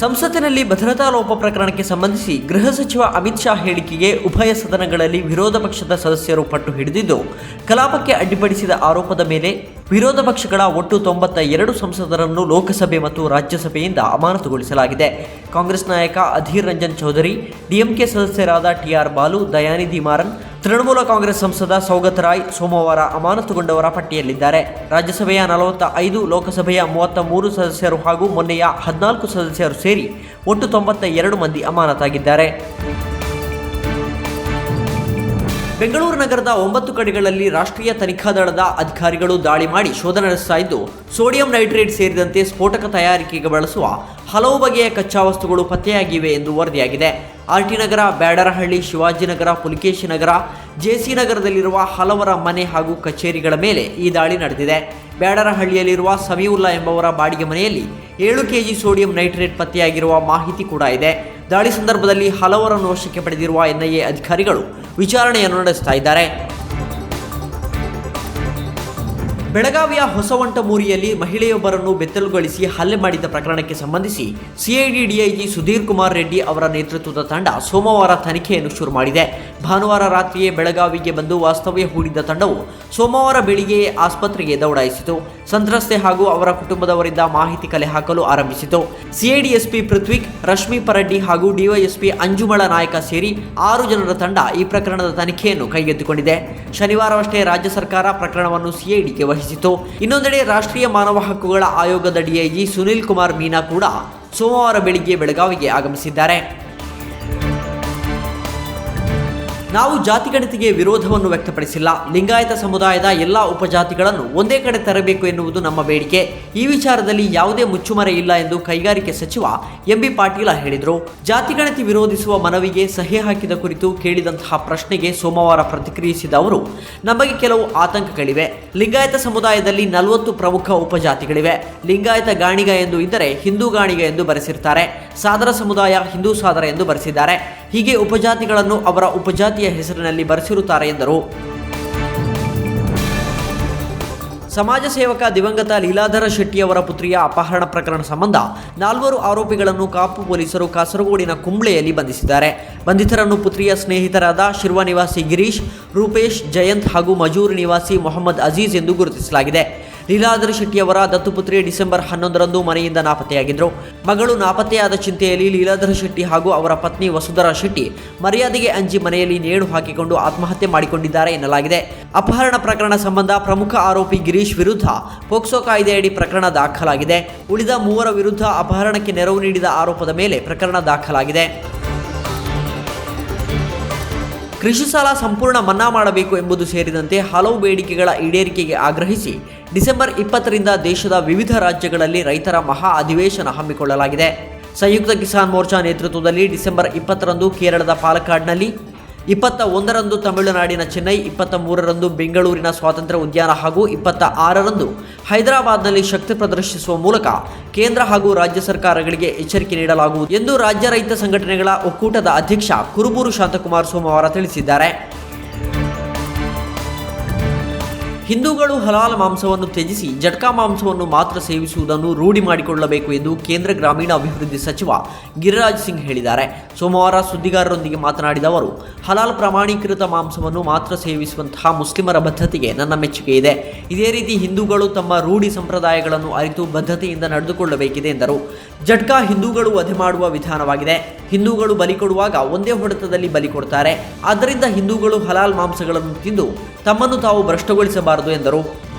ಸಂಸತ್ತಿನಲ್ಲಿ ಭದ್ರತಾ ಲೋಪ ಪ್ರಕರಣಕ್ಕೆ ಸಂಬಂಧಿಸಿ ಗೃಹ ಸಚಿವ ಅಮಿತ್ ಶಾ ಹೇಳಿಕೆಗೆ ಉಭಯ ಸದನಗಳಲ್ಲಿ ವಿರೋಧ ಪಕ್ಷದ ಸದಸ್ಯರು ಪಟ್ಟು ಹಿಡಿದಿದ್ದು, ಕಲಾಪಕ್ಕೆ ಅಡ್ಡಿಪಡಿಸಿದ ಆರೋಪದ ಮೇಲೆ ವಿರೋಧ ಪಕ್ಷಗಳ ಒಟ್ಟು ತೊಂಬತ್ತ ಎರಡು ಸಂಸದರನ್ನು ಲೋಕಸಭೆ ಮತ್ತು ರಾಜ್ಯಸಭೆಯಿಂದ ಅಮಾನತುಗೊಳಿಸಲಾಗಿದೆ. ಕಾಂಗ್ರೆಸ್ ನಾಯಕ ಅಧೀರ್ ರಂಜನ್ ಚೌಧರಿ, ಡಿಎಂಕೆ ಸದಸ್ಯರಾದ ಟಿಆರ್ ಬಾಲು, ದಯಾನಿಧಿ ಮಾರನ್ ತೃಣಮೂಲ ಕಾಂಗ್ರೆಸ್ ಸಂಸದ ಸೌಗತ್ ರಾಯ್ ಸೋಮವಾರ ಅಮಾನತುಗೊಂಡವರ ಪಟ್ಟಿಯಲ್ಲಿದ್ದಾರೆ. ರಾಜ್ಯಸಭೆಯ ನಲವತ್ತ ಐದು ಲೋಕಸಭೆಯ ಮೂವತ್ತ ಮೂರು ಸದಸ್ಯರು ಹಾಗೂ ಮೊನ್ನೆಯ ಹದಿನಾಲ್ಕು ಸದಸ್ಯರು ಸೇರಿ ಒಟ್ಟು ತೊಂಬತ್ತ ಎರಡು ಮಂದಿ ಅಮಾನತಾಗಿದ್ದಾರೆ. ಬೆಂಗಳೂರು ನಗರದ ಒಂಬತ್ತು ಕಡೆಗಳಲ್ಲಿ ರಾಷ್ಟ್ರೀಯ ತನಿಖಾ ದಳದ ಅಧಿಕಾರಿಗಳು ದಾಳಿ ಮಾಡಿ ಶೋಧ ನಡೆಸ್ತಾ ಇದ್ದು, ಸೋಡಿಯಂ ನೈಟ್ರೇಟ್ ಸೇರಿದಂತೆ ಸ್ಫೋಟಕ ತಯಾರಿಕೆಗೆ ಬಳಸುವ ಹಲವು ಬಗೆಯ ಕಚ್ಚಾ ವಸ್ತುಗಳು ಪತ್ತೆಯಾಗಿವೆ ಎಂದು ವರದಿಯಾಗಿದೆ. R T Nagar, Byadarahalli Shivajinagar Pulikeshi Nagar J C ನಗರದಲ್ಲಿರುವ ಹಲವರ ಮನೆ ಹಾಗೂ ಕಚೇರಿಗಳ ಮೇಲೆ ಈ ದಾಳಿ ನಡೆದಿದೆ. ಬ್ಯಾಡರಹಳ್ಳಿಯಲ್ಲಿರುವ ಸಮೀವುಲ್ಲಾ ಎಂಬವರ ಬಾಡಿಗೆ ಮನೆಯಲ್ಲಿ ಏಳು ಕೆಜಿ ಸೋಡಿಯಂ ನೈಟ್ರೇಟ್ ಪತ್ತೆಯಾಗಿರುವ ಮಾಹಿತಿ ಕೂಡ ಇದೆ. ದಾಳಿ ಸಂದರ್ಭದಲ್ಲಿ ಹಲವರನ್ನು ವಶಕ್ಕೆ ಪಡೆದಿರುವ ಎನ್ಐಎ ಅಧಿಕಾರಿಗಳು ವಿಚಾರಣೆಯನ್ನು ನಡೆಸ್ತಾ ಇದ್ದಾರೆ. ಬೆಳಗಾವಿಯ ಹೊಸವಂಟಮೂರಿಯಲ್ಲಿ ಮಹಿಳೆಯೊಬ್ಬರನ್ನು ಬೆತ್ತಲುಗೊಳಿಸಿ ಹಲ್ಲೆ ಮಾಡಿದ ಪ್ರಕರಣಕ್ಕೆ ಸಂಬಂಧಿಸಿ ಸಿಐಡಿ ಡಿಐಜಿ ಸುಧೀರ್ ಕುಮಾರ್ ರೆಡ್ಡಿ ಅವರ ನೇತೃತ್ವದ ತಂಡ ಸೋಮವಾರ ತನಿಖೆಯನ್ನು ಶುರು ಮಾಡಿದೆ. ಭಾನುವಾರ ರಾತ್ರಿಯೇ ಬೆಳಗಾವಿಗೆ ಬಂದು ವಾಸ್ತವ್ಯ ಹೂಡಿದ್ದ ತಂಡವು ಸೋಮವಾರ ಬೆಳಿಗ್ಗೆಯೇ ಆಸ್ಪತ್ರೆಗೆ ದೌಡಾಯಿಸಿತು. ಸಂತ್ರಸ್ತೆ ಹಾಗೂ ಅವರ ಕುಟುಂಬದವರಿಂದ ಮಾಹಿತಿ ಕಲೆ ಹಾಕಲು ಆರಂಭಿಸಿತು. ಸಿಐಡಿ ಎಸ್ಪಿ ಪೃಥ್ವಿಕ್, ರಶ್ಮಿ ಪರಡ್ಡಿ ಹಾಗೂ ಡಿವೈಎಸ್ಪಿ ಅಂಜುಮಳ ನಾಯಕ ಸೇರಿ ಆರು ಜನರ ತಂಡ ಈ ಪ್ರಕರಣದ ತನಿಖೆಯನ್ನು ಕೈಗೆತ್ತಿಕೊಂಡಿದೆ. ಶನಿವಾರವಷ್ಟೇ ರಾಜ್ಯ ಸರ್ಕಾರ ಪ್ರಕರಣವನ್ನು ಸಿಐಡಿಗೆ ವಹಿಸಿತು ಇನ್ನೊಂದೆಡೆ ರಾಷ್ಟ್ರೀಯ ಮಾನವ ಹಕ್ಕುಗಳ ಆಯೋಗದ ಡಿಐಜಿ ಸುನಿಲ್ ಕುಮಾರ್ ಮೀನಾ ಕೂಡ ಸೋಮವಾರ ಬೆಳಿಗ್ಗೆ ಬೆಳಗಾವಿಗೆ ಆಗಮಿಸಿದ್ದಾರೆ. ನಾವು ಜಾತಿಗಣತಿಗೆ ವಿರೋಧವನ್ನು ವ್ಯಕ್ತಪಡಿಸಿಲ್ಲ. ಲಿಂಗಾಯತ ಸಮುದಾಯದ ಎಲ್ಲ ಉಪಜಾತಿಗಳನ್ನು ಒಂದೇ ಕಡೆ ತರಬೇಕು ಎನ್ನುವುದು ನಮ್ಮ ಬೇಡಿಕೆ. ಈ ವಿಚಾರದಲ್ಲಿ ಯಾವುದೇ ಮುಚ್ಚುಮರೆ ಇಲ್ಲ ಎಂದು ಕೈಗಾರಿಕೆ ಸಚಿವ ಎಂಬಿ ಪಾಟೀಲ ಹೇಳಿದರು. ಜಾತಿಗಣತಿ ವಿರೋಧಿಸುವ ಮನವಿಗೆ ಸಹಿ ಹಾಕಿದ ಕುರಿತು ಕೇಳಿದಂತಹ ಪ್ರಶ್ನೆಗೆ ಸೋಮವಾರ ಪ್ರತಿಕ್ರಿಯಿಸಿದ ಅವರು, ನಮಗೆ ಕೆಲವು ಆತಂಕಗಳಿವೆ. ಲಿಂಗಾಯತ ಸಮುದಾಯದಲ್ಲಿ ನಲವತ್ತು ಪ್ರಮುಖ ಉಪಜಾತಿಗಳಿವೆ. ಲಿಂಗಾಯತ ಗಾಣಿಗ ಎಂದು ಇದ್ದರೆ ಹಿಂದೂ ಗಾಣಿಗ ಎಂದು ಬರೆಸಿರ್ತಾರೆ. ಸಾದರ ಸಮುದಾಯ ಹಿಂದೂ ಸಾದರ ಎಂದು ಬರೆಸಿದ್ದಾರೆ. ಹೀಗೆ ಉಪಜಾತಿಗಳನ್ನು ಅವರ ಉಪಜಾತಿಯ ಹೆಸರಿನಲ್ಲಿ ಬರೆಸಿರುತ್ತಾರೆ ಎಂದರು. ಸಮಾಜ ಸೇವಕ ದಿವಂಗತ ಲೀಲಾಧರ ಶೆಟ್ಟಿಯವರ ಪುತ್ರಿಯ ಅಪಹರಣ ಪ್ರಕರಣ ಸಂಬಂಧ ನಾಲ್ವರು ಆರೋಪಿಗಳನ್ನು ಕಾಪು ಪೊಲೀಸರು ಕಾಸರಗೋಡಿನ ಕುಂಬ್ಳೆಯಲ್ಲಿ ಬಂಧಿಸಿದ್ದಾರೆ. ಬಂಧಿತರನ್ನು ಪುತ್ರಿಯ ಸ್ನೇಹಿತರಾದ ಶಿರ್ವ ಗಿರೀಶ್, ರೂಪೇಶ್ ಜಯಂತ್ ಹಾಗೂ ಮಜೂರು ನಿವಾಸಿ ಮೊಹಮ್ಮದ್ ಅಜೀಜ್ ಎಂದು ಗುರುತಿಸಲಾಗಿದೆ. ಲೀಲಾಧರ ಶೆಟ್ಟಿಯವರ ದತ್ತುಪುತ್ರಿ ಡಿಸೆಂಬರ್ ಹನ್ನೊಂದರಂದು ಮನೆಯಿಂದ ನಾಪತ್ತೆಯಾಗಿದ್ದರು. ಮಗಳು ನಾಪತ್ತೆಯಾದ ಚಿಂತೆಯಲ್ಲಿ ಲೀಲಾಧರ ಶೆಟ್ಟಿ ಹಾಗೂ ಅವರ ಪತ್ನಿ ವಸುಧರಾ ಶೆಟ್ಟಿ ಮರ್ಯಾದೆಗೆ ಅಂಜಿ ಮನೆಯಲ್ಲಿ ನೇಣು ಹಾಕಿಕೊಂಡು ಆತ್ಮಹತ್ಯೆ ಮಾಡಿಕೊಂಡಿದ್ದಾರೆ ಎನ್ನಲಾಗಿದೆ. ಅಪಹರಣ ಪ್ರಕರಣ ಸಂಬಂಧ ಪ್ರಮುಖ ಆರೋಪಿ ಗಿರೀಶ್ ವಿರುದ್ಧ ಪೋಕ್ಸೋ ಕಾಯ್ದೆಯಡಿ ಪ್ರಕರಣ ದಾಖಲಾಗಿದೆ. ಉಳಿದ ಮೂವರ ವಿರುದ್ಧ ಅಪಹರಣಕ್ಕೆ ನೆರವು ನೀಡಿದ ಆರೋಪದ ಮೇಲೆ ಪ್ರಕರಣ ದಾಖಲಾಗಿದೆ. ಕೃಷಿ ಸಾಲ ಸಂಪೂರ್ಣ ಮನ್ನಾ ಮಾಡಬೇಕು ಎಂಬುದು ಸೇರಿದಂತೆ ಹಲವು ಬೇಡಿಕೆಗಳ ಈಡೇರಿಕೆಗೆ ಆಗ್ರಹಿಸಿ ಡಿಸೆಂಬರ್ ಇಪ್ಪತ್ತರಿಂದ ದೇಶದ ವಿವಿಧ ರಾಜ್ಯಗಳಲ್ಲಿ ರೈತರ ಮಹಾ ಅಧಿವೇಶನ ಹಮ್ಮಿಕೊಳ್ಳಲಾಗಿದೆ. ಸಂಯುಕ್ತ ಕಿಸಾನ್ ಮೋರ್ಚಾ ನೇತೃತ್ವದಲ್ಲಿ ಡಿಸೆಂಬರ್ ಇಪ್ಪತ್ತರಂದು ಕೇರಳದ ಪಾಲಕ್ಕಾಡ್ನಲ್ಲಿ ಇಪ್ಪತ್ತ ಒಂದರಂದು ತಮಿಳುನಾಡಿನ ಚೆನ್ನೈ ಇಪ್ಪತ್ತ ಮೂರರಂದು ಬೆಂಗಳೂರಿನ ಸ್ವಾತಂತ್ರ್ಯ ಉದ್ಯಾನ ಹಾಗೂ ಇಪ್ಪತ್ತ ಆರರಂದು ಹೈದರಾಬಾದ್ನಲ್ಲಿ ಶಕ್ತಿ ಪ್ರದರ್ಶಿಸುವ ಮೂಲಕ ಕೇಂದ್ರ ಹಾಗೂ ರಾಜ್ಯ ಸರ್ಕಾರಗಳಿಗೆ ಎಚ್ಚರಿಕೆ ನೀಡಲಾಗುವುದು ಎಂದು ರಾಜ್ಯ ರೈತ ಸಂಘಟನೆಗಳ ಒಕ್ಕೂಟದ ಅಧ್ಯಕ್ಷ ಕುರುಬೂರು ಶಾಂತಕುಮಾರ್ ಸೋಮವಾರ ತಿಳಿಸಿದ್ದಾರೆ. ಹಿಂದೂಗಳು ಹಲಾಲ್ ಮಾಂಸವನ್ನು ತ್ಯಜಿಸಿ ಜಟ್ಕಾ ಮಾಂಸವನ್ನು ಮಾತ್ರ ಸೇವಿಸುವುದನ್ನು ರೂಢಿ ಮಾಡಿಕೊಳ್ಳಬೇಕು ಎಂದು ಕೇಂದ್ರ ಗ್ರಾಮೀಣ ಅಭಿವೃದ್ಧಿ ಸಚಿವ ಗಿರಿರಾಜ್ ಸಿಂಗ್ ಹೇಳಿದ್ದಾರೆ. ಸೋಮವಾರ ಸುದ್ದಿಗಾರರೊಂದಿಗೆ ಮಾತನಾಡಿದ ಅವರು, ಹಲಾಲ್ ಪ್ರಮಾಣೀಕೃತ ಮಾಂಸವನ್ನು ಮಾತ್ರ ಸೇವಿಸುವಂತಹ ಮುಸ್ಲಿಮರ ಬದ್ಧತೆಗೆ ನನ್ನ ಮೆಚ್ಚುಗೆ ಇದೆ. ಇದೇ ರೀತಿ ಹಿಂದೂಗಳು ತಮ್ಮ ರೂಢಿ ಸಂಪ್ರದಾಯಗಳನ್ನು ಅರಿತು ಬದ್ಧತೆಯಿಂದ ನಡೆದುಕೊಳ್ಳಬೇಕಿದೆ ಎಂದರು. ಜಟ್ಕಾ ಹಿಂದೂಗಳು ವಧೆ ಮಾಡುವ ವಿಧಾನವಾಗಿದೆ. ಹಿಂದೂಗಳು ಬಲಿ ಕೊಡುವಾಗ ಒಂದೇ ಹೊಡೆತದಲ್ಲಿ ಬಲಿ ಕೊಡ್ತಾರೆ. ಆದ್ದರಿಂದ ಹಿಂದೂಗಳು ಹಲಾಲ್ ಮಾಂಸಗಳನ್ನು ತಿಂದು ತಮ್ಮನ್ನು ತಾವು ಭ್ರಷ್ಟಗೊಳಿಸಬಾರದು ಎಂದರು.